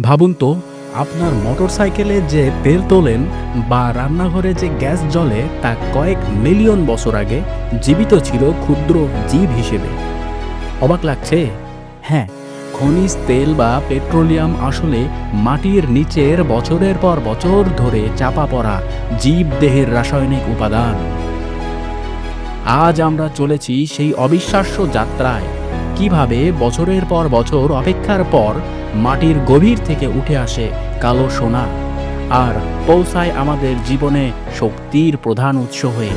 ভাবুন তো, আপনার মোটরসাইকেলে যে তেল তোলেন বা রান্নাঘরে যে গ্যাস জ্বলে তা কয়েক মিলিয়ন বছর আগে জীবিত ছিল ক্ষুদ্র জীব হিসেবে। অবাক লাগছে? হ্যাঁ খনিজ তেল বা পেট্রোলিয়াম আসলে মাটির নিচের বছরের পর বছর ধরে চাপা পড়া জীব দেহের রাসায়নিক উপাদান। আজ আমরা চলেছি সেই অবিশ্বাস্য যাত্রায়। কীভাবে বছরের পর বছর অপেক্ষার পর মাটির গভীর থেকে উঠে আসে কালো সোনা আর পৌঁছায় আমাদের জীবনে শক্তির প্রধান উৎস হয়ে।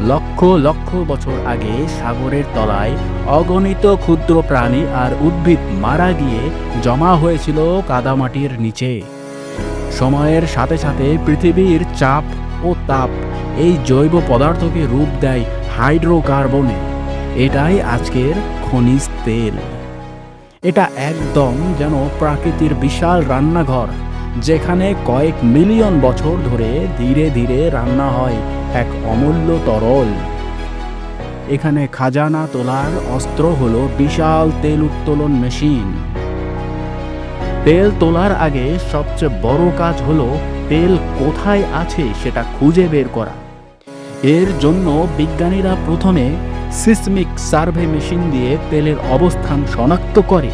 লক্ষ লক্ষ বছর আগে সাগরের তলায় অগণিত ক্ষুদ্র প্রাণী আর উদ্ভিদ মারা গিয়ে জমা হয়েছিল কাদামাটির নিচে। সময়ের সাথে সাথে পৃথিবীর চাপ ও তাপ এই জৈব পদার্থকে রূপ দেয় হাইড্রোকার্বনে। এটাই আজকের খনিজ তেল। এটা একদম যেন প্রাকৃতির বিশাল রান্নাঘর, যেখানে কয়েক মিলিয়ন বছর ধরে ধীরে ধীরে রান্না হয় এক অমূল্য তরল। এখানে খাজানা তোলার অস্ত্র হলো বিশাল তেল উত্তোলন মেশিন। তেল তোলার আগে সবচেয়ে বড় কাজ হলো তেল কোথায় আছে সেটা খুঁজে বের করা। এর জন্য বিজ্ঞানীরা প্রথমে সিসমিক সার্ভে মেশিন দিয়ে তেলের অবস্থান শনাক্ত করে।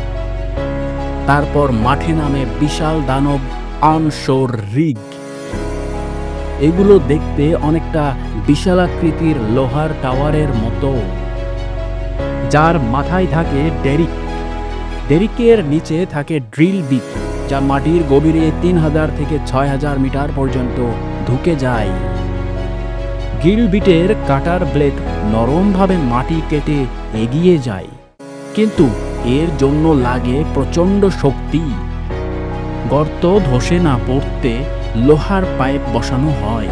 তারপর মাঠে নামে বিশাল দানব আনশোর রিগ। এগুলো দেখতে অনেকটা বিশালাকৃতির লোহার টাওয়ারের মতো। যার মাথায় থাকে ডেরিক। ডেরিকের নিচে থাকে ড্রিল বিট যা মাটির গভীরে তিন হাজার থেকে ছয় হাজার মিটার পর্যন্ত ঢুকে যায়। গিল বিটের কাটার ব্লেড নরমভাবে মাটি কেটে এগিয়ে যায়। কিন্তু এর জন্য লাগে প্রচণ্ড শক্তি। গর্ত ধসে না পড়তে লোহার পাইপ বসানো হয়।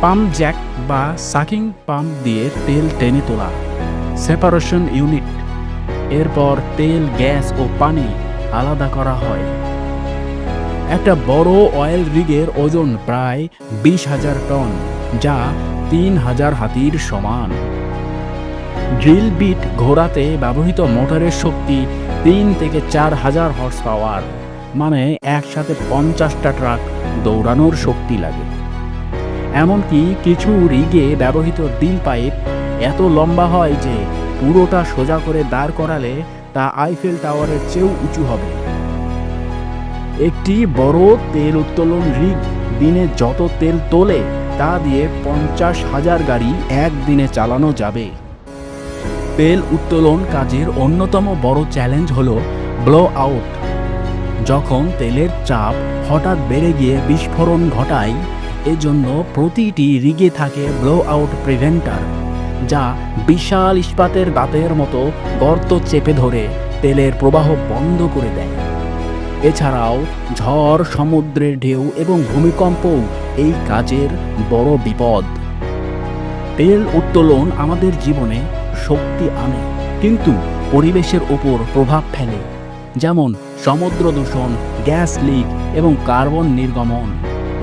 পাম্প জ্যাক বা সাকিং পাম্প দিয়ে তেল টেনে তোলা। Separation unit. এরপর তেল, গ্যাস ও পানি আলাদা করা হয়। একটা বড় অয়েল রিগের ওজন প্রায় বিশ হাজার টন। যা তিন হাজার হাতির সমান। ড্রিল বিট ঘোরাতে ব্যবহৃত মোটরের শক্তি তিন থেকে চার হাজার হর্স পাওয়ার মানে একসাথে পঞ্চাশটা ট্রাক দৌড়ানোর শক্তি লাগে। এমনকি কিছু রিগে ব্যবহৃত ড্রিল পাইপ এত লম্বা হয় যে পুরোটা সোজা করে দাঁড় করালে তা আইফেল টাওয়ারের চেয়েও উঁচু হবে। একটি বড় তেল উত্তোলন রিগ দিনে যত তেল তোলে তা দিয়ে পঞ্চাশ হাজার গাড়ি একদিনে চালানো যাবে। তেল উত্তোলন কাজের অন্যতম বড় চ্যালেঞ্জ হল ব্লো আউট যখন তেলের চাপ হঠাৎ বেড়ে গিয়ে বিস্ফোরণ ঘটায়, এজন্য প্রতিটি রিগে থাকে ব্লো আউট প্রিভেন্টার যা বিশাল ইস্পাতের দাঁতের মতো গর্ত চেপে ধরে তেলের প্রবাহ বন্ধ করে দেয়। এছাড়াও ঝড়, সমুদ্রের ঢেউ এবং ভূমিকম্পও এই কাজের বড় বিপদ। তেল উত্তোলন আমাদের জীবনে শক্তি আনে, কিন্তু পরিবেশের ওপর প্রভাব ফেলে, যেমন সমুদ্র দূষণ, গ্যাস লিক এবং কার্বন নির্গমন।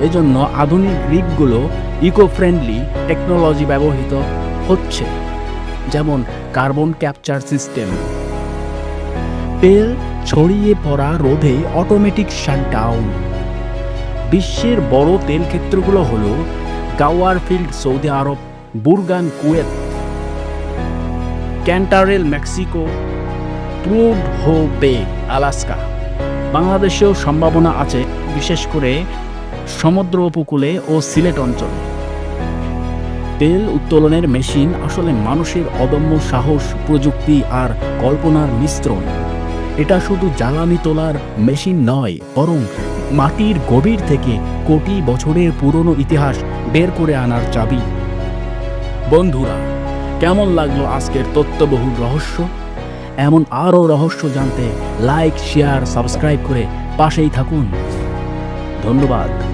এজন্য আধুনিক রিগগুলো ইকো ফ্রেন্ডলি টেকনোলজি ব্যবহৃত হচ্ছে, যেমন কার্বন ক্যাপচার সিস্টেম। তেল ছড়িয়ে পড়া রোধে অটোমেটিক শাটডাউন। বিশ্বের বড় তেল ক্ষেত্রগুলো হল Ghawar field, Saudi Arab, Burgan, Kuwait, Cantarell, Mexico Prudhoe Bay Alaska. বাংলাদেশেও সম্ভাবনা আছে, বিশেষ করে সমুদ্র উপকূলে ও সিলেট অঞ্চলে। তেল উত্তোলনের মেশিন আসলে মানুষের অদম্য সাহস, প্রযুক্তি আর কল্পনার মিশ্রণ। এটা শুধু জ্বালানি তোলার মেশিন নয়, বরং মাটির গভীর থেকে কোটি বছরের পুরনো ইতিহাস বের করে আনার চাবি। বন্ধুরা, কেমন লাগল আজকের তত্ত্ববহুল রহস্য? এমন আরও রহস্য জানতে লাইক শেয়ার সাবস্ক্রাইব করে পাশেই থাকুন। ধন্যবাদ।